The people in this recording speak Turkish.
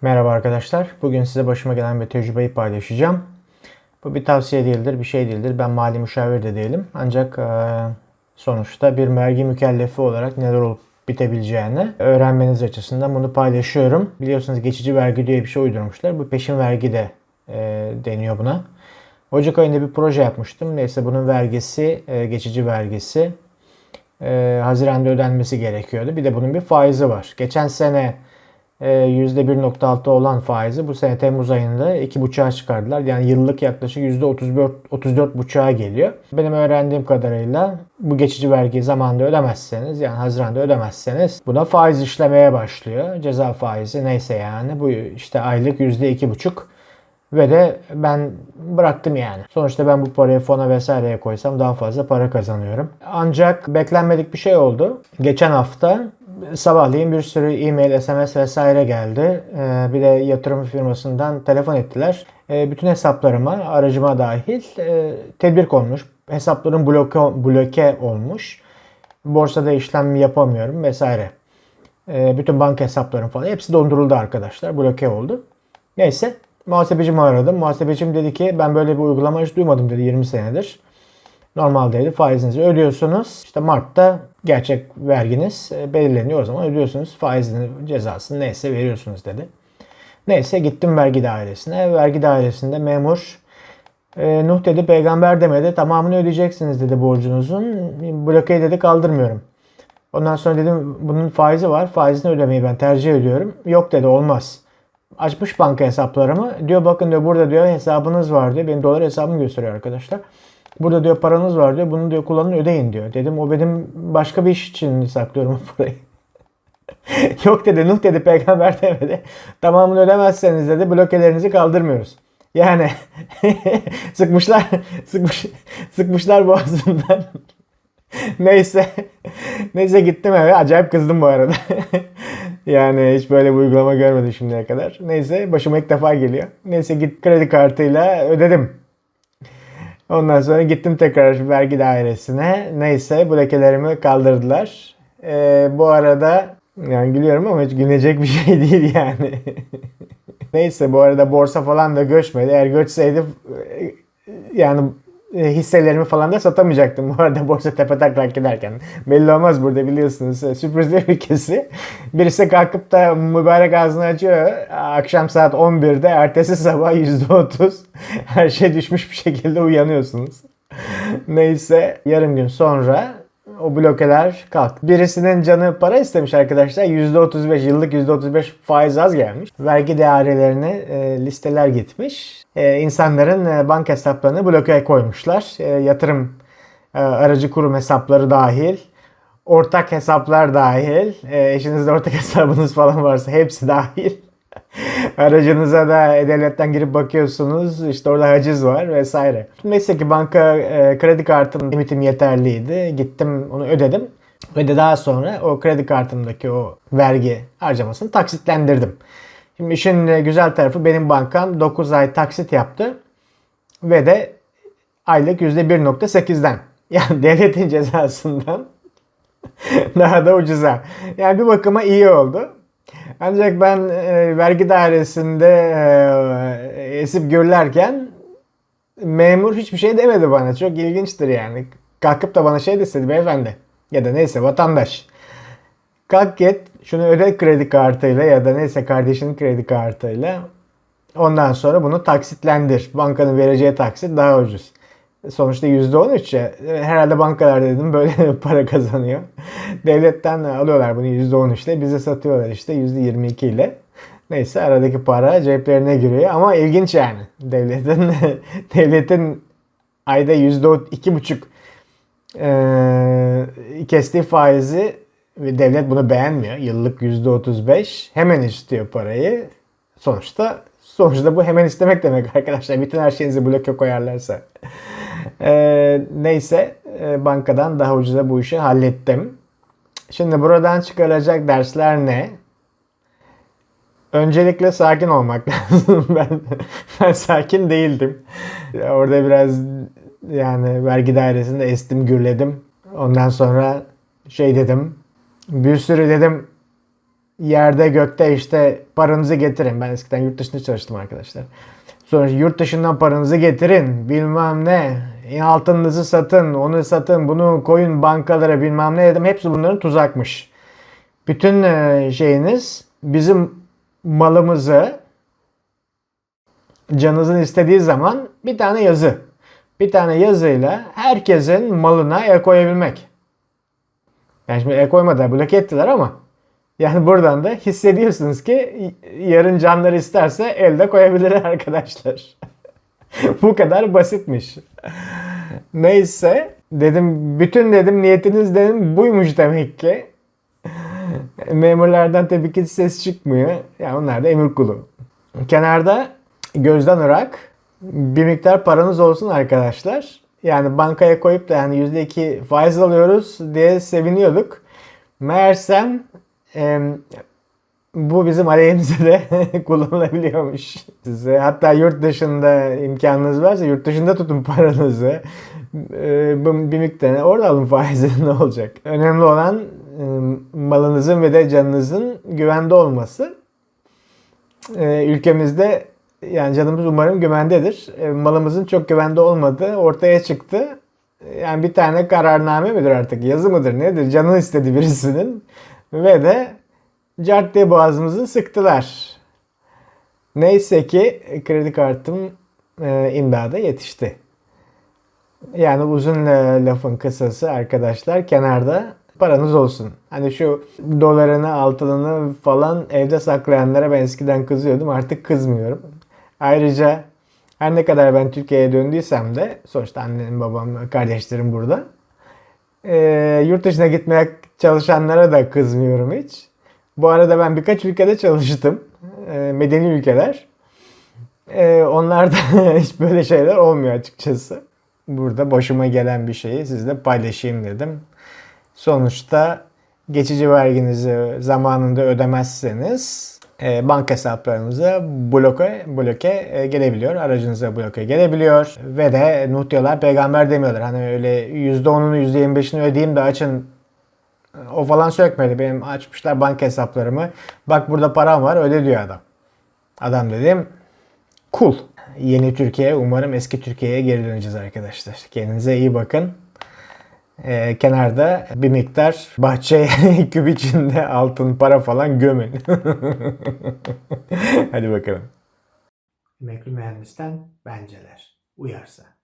Merhaba arkadaşlar. Bugün size başıma gelen bir tecrübeyi paylaşacağım. Bu bir tavsiye değildir, bir şey değildir. Ben mali müşavir de değilim. Ancak sonuçta bir vergi mükellefi olarak neler olup bitebileceğini öğrenmeniz açısından bunu paylaşıyorum. Biliyorsunuz geçici vergi diye bir şey uydurmuşlar. Bu peşin vergi de deniyor buna. Ocak ayında bir proje yapmıştım. Neyse bunun vergisi, geçici vergisi Haziran'da ödenmesi gerekiyordu. Bir de bunun bir faizi var. Geçen sene %1.6 olan faizi bu sene Temmuz ayında 2.5'a çıkardılar. Yani yıllık yaklaşık %34 34.5'a geliyor. Benim öğrendiğim kadarıyla bu geçici vergiyi zamanında ödemezseniz yani Haziran'da ödemezseniz buna faiz işlemeye başlıyor. Ceza faizi neyse yani bu işte aylık %2.5 ve de ben bıraktım yani. Sonuçta ben bu parayı fona vesaireye koysam daha fazla para kazanıyorum. Ancak beklenmedik bir şey oldu. Geçen hafta sabahleyin bir sürü e-mail, SMS vesaire geldi. Ee, bir de yatırım firmasından telefon ettiler. Ee, bütün hesaplarıma, aracıma dahil e, tedbir konmuş. Hesaplarım bloke, bloke olmuş. Borsada işlem yapamıyorum vesaire. Ee, bütün banka hesaplarım falan hepsi donduruldu arkadaşlar. Bloke oldu. Neyse muhasebecimi aradım. Muhasebecim dedi ki ben böyle bir uygulama hiç duymadım dedi 20 senedir. Normaldeydi faizinizi ödüyorsunuz. İşte Mart'ta gerçek verginiz e, belirleniyor o zaman ödüyorsunuz. Faizini cezasını neyse veriyorsunuz dedi. Neyse gittim vergi dairesine. Vergi dairesinde memur e, Nuh dedi peygamber demedi. Tamamını ödeyeceksiniz dedi borcunuzun. Blokeyi dedi kaldırmıyorum. Ondan sonra dedim bunun faizi var. Faizini ödemeyi ben tercih ediyorum. Yok dedi olmaz. Açmış banka hesaplarımı. Diyor bakın diyor burada diyor hesabınız var diyor. Benim dolar hesabımı gösteriyor arkadaşlar. Burada diyor paranız var diyor. Bunu diyor kullanın ödeyin diyor. Dedim o benim başka bir iş için saklıyorum o parayı. Yok dedi Nuh dedi peygamber demedi. Tamamını ödemezseniz dedi blokelerinizi kaldırmıyoruz. Yani sıkmışlar sıkmış, sıkmışlar boğazımdan. Neyse. Neyse gittim eve. Acayip kızdım bu arada. yani hiç böyle bir uygulama görmedim şimdiye kadar. Neyse başıma ilk defa geliyor. Neyse git kredi kartıyla ödedim. Ondan sonra gittim tekrar vergi dairesine. Neyse bu lekelerimi kaldırdılar. Ee, bu arada yani gülüyorum ama hiç gülecek bir şey değil yani. Neyse bu arada borsa falan da göçmedi. Eğer göçseydi e, yani hisselerimi falan da satamayacaktım bu arada borsa tepe taklak giderken. Belli olmaz burada biliyorsunuz. E, Sürprizler ülkesi. Birisi kalkıp da mübarek ağzını açıyor. Akşam saat 11'de ertesi sabah %30 her şey düşmüş bir şekilde uyanıyorsunuz. Neyse yarım gün sonra o blokeler kalktı. Birisinin canı para istemiş arkadaşlar. %35 yıllık %35 faiz az gelmiş. Vergi dairelerine e, listeler gitmiş. E, insanların e, banka hesaplarını blokeye koymuşlar. E, yatırım e, aracı kurum hesapları dahil. Ortak hesaplar dahil. E, eşinizde ortak hesabınız falan varsa hepsi dahil. Aracınıza da devletten girip bakıyorsunuz. İşte orada haciz var vesaire. Neyse ki banka e, kredi kartım limitim yeterliydi. Gittim onu ödedim. Ve de daha sonra o kredi kartımdaki o vergi harcamasını taksitlendirdim. Şimdi işin e, güzel tarafı benim bankam 9 ay taksit yaptı. Ve de aylık %1.8'den yani devletin cezasından daha da ucuza. Yani bir bakıma iyi oldu. Ancak ben e, vergi dairesinde e, esip gürlerken memur hiçbir şey demedi bana. Çok ilginçtir yani. Kalkıp da bana şey deseydi beyefendi ya da neyse vatandaş. Kalk git şunu öde kredi kartıyla ya da neyse kardeşinin kredi kartıyla. Ondan sonra bunu taksitlendir. Bankanın vereceği taksit daha ucuz. Sonuçta %13 ya. Herhalde bankalar dedim böyle para kazanıyor. Devletten alıyorlar bunu %13 ile. Bize satıyorlar işte %22 ile. Neyse aradaki para ceplerine giriyor ama ilginç yani. Devletin devletin ayda %2,5 e, kestiği faizi ve devlet bunu beğenmiyor. Yıllık %35 hemen istiyor parayı. Sonuçta sonuçta bu hemen istemek demek arkadaşlar. Bütün her şeyinizi bloke koyarlarsa. E, neyse e, bankadan daha ucuza bu işi hallettim. Şimdi buradan çıkaracak dersler ne? Öncelikle sakin olmak lazım. ben ben sakin değildim. Orada biraz yani vergi dairesinde estim gürledim. Ondan sonra şey dedim. Bir sürü dedim yerde gökte işte paranızı getirin. Ben eskiden yurt dışında çalıştım arkadaşlar. Sonra yurt dışından paranızı getirin bilmem ne. Altınınızı satın, onu satın, bunu koyun bankalara bilmem ne dedim. Hepsi bunların tuzakmış. Bütün e, şeyiniz bizim malımızı canınızın istediği zaman bir tane yazı. Bir tane yazıyla herkesin malına el koyabilmek. Yani şimdi el koymadılar, bloke ettiler ama yani buradan da hissediyorsunuz ki yarın canları isterse elde koyabilirler arkadaşlar. Bu kadar basitmiş. Neyse dedim bütün dedim niyetiniz dedim buymuş demek ki. Memurlardan tabii ki ses çıkmıyor. Yani onlar da emir kulu. Kenarda gözden ırak bir miktar paranız olsun arkadaşlar. Yani bankaya koyup da yani %2 faiz alıyoruz diye seviniyorduk. Meğersem e, bu bizim aleyhimize de kullanılabiliyormuş. Size hatta yurt dışında imkanınız varsa yurt dışında tutun paranızı. E, bu bir miktar orada alın faizini ne olacak? Önemli olan e, malınızın ve de canınızın güvende olması. E, ülkemizde yani canımız umarım güvendedir. E, malımızın çok güvende olmadığı ortaya çıktı. Yani bir tane kararname midir artık yazı mıdır nedir canı istedi birisinin ve de cart diye boğazımızı sıktılar. Neyse ki kredi kartım e, imdada yetişti. Yani uzun e, lafın kısası arkadaşlar kenarda paranız olsun. Hani şu dolarını altınını falan evde saklayanlara ben eskiden kızıyordum artık kızmıyorum. Ayrıca her ne kadar ben Türkiye'ye döndüysem de sonuçta annem, babam, kardeşlerim burada. Ee, yurt dışına gitmeye çalışanlara da kızmıyorum hiç. Bu arada ben birkaç ülkede çalıştım. Ee, medeni ülkeler. Ee, onlarda hiç böyle şeyler olmuyor açıkçası. Burada başıma gelen bir şeyi sizle paylaşayım dedim. Sonuçta geçici verginizi zamanında ödemezseniz e, banka hesaplarınıza bloke, bloke e, gelebiliyor. Aracınıza bloke gelebiliyor. Ve de Nuh diyorlar peygamber demiyorlar. Hani öyle %10'unu %25'ini ödeyeyim de açın o falan sökmedi. Benim açmışlar banka hesaplarımı. Bak burada param var öde diyor adam. Adam dedim cool. Yeni Türkiye umarım eski Türkiye'ye geri döneceğiz arkadaşlar. Kendinize iyi bakın. Ee, kenarda bir miktar bahçeye küp içinde altın para falan gömün. Hadi bakalım. Emekli mühendisten benceler. Uyarsa.